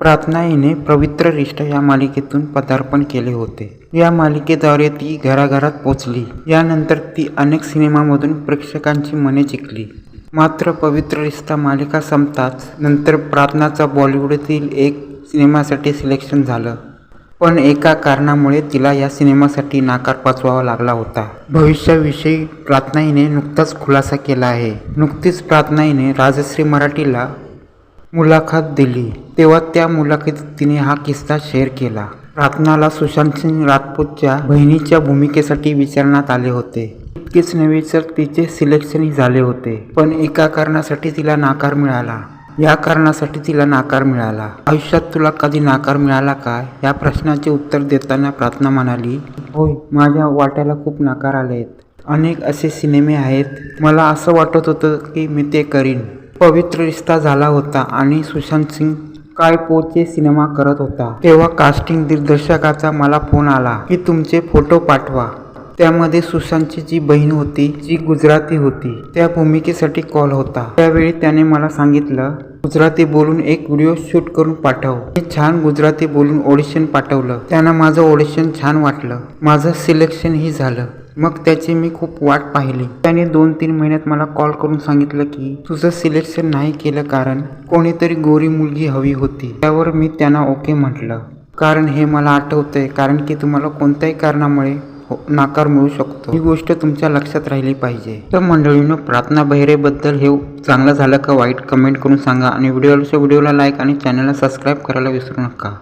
प्रार्थना हिने पवित्र रिश्ता या मालिकेतून पदार्पण केले होते. या मालिकेद्वारे ती घराघरात पोचली. यानंतर ती अनेक सिनेमामधून प्रेक्षकांची मने जिंकली. मात्र पवित्र रिश्ता मालिका संपताच नंतर प्रार्थनाचा बॉलिवूडतील एक सिनेमासाठी सिलेक्शन झालं. पण एका कारणामुळे तिला या सिनेमासाठी नाकार पाचवावा लागला होता. भविष्याविषयी प्रार्थना हिने नुकताच खुलासा केला आहे. नुकतीच प्रार्थना हिने राजश्री मराठीला मुलाखत दिली. तेव्हा त्या मुलाखतीत तिने हा किस्सा शेअर केला. प्रार्थनाला सुशांत सिंग राजपूतच्या बहिणीच्या भूमिकेसाठी विचारण्यात आले होते. इतकेच नव्हे तर तिचे सिलेक्शनही झाले होते. पण एका कारणासाठी तिला नाकार मिळाला. या कारणासाठी तिला नाकार मिळाला. आयुष्यात तुला कधी नाकार मिळाला का या प्रश्नाचे उत्तर देताना प्रार्थना म्हणाली होय माझ्या वाट्याला खूप नाकार आले आहेत अनेक असे सिनेमे आहेत. मला असं वाटत होतं की मी ते करीन. पवित्र रिश्ता झाला होता आणि सुशांत सिंग काय पोचे सिनेमा करत होता. तेव्हा कास्टिंग दिग्दर्शकाचा मला फोन आला की तुमचे फोटो पाठवा. त्यामध्ये सुशांतची जी बहीण होती जी गुजराती होती त्या भूमिकेसाठी कॉल होता. त्यावेळी त्याने मला सांगितलं गुजराती बोलून एक व्हिडिओ शूट करून पाठव. मी छान गुजराती बोलून ऑडिशन पाठवलं. त्यांना माझं ऑडिशन छान वाटलं. माझं सिलेक्शनही झालं. मग त्याची मी खूप वाट पाहिली. त्याने दोन तीन महिन्यात मला कॉल करून सांगितलं की तुझं सिलेक्शन नाही केलं कारण कोणीतरी गोरी मुलगी हवी होती. त्यावर मी त्यांना ओके म्हटलं. कारण हे मला आठवतंय कारण की तुम्हाला कोणत्याही कारणामुळे हो- नाकार मिळू शकतो. ही गोष्ट तुमच्या लक्षात राहिली पाहिजे. तर मंडळीनं प्रार्थना बहिरेबद्दल हे चांगलं झालं का वाईट कमेंट करून सांगा आणि व्हिडिओच्या व्हिडिओला लाईक आणि चॅनलला सबस्क्राईब करायला विसरू नका.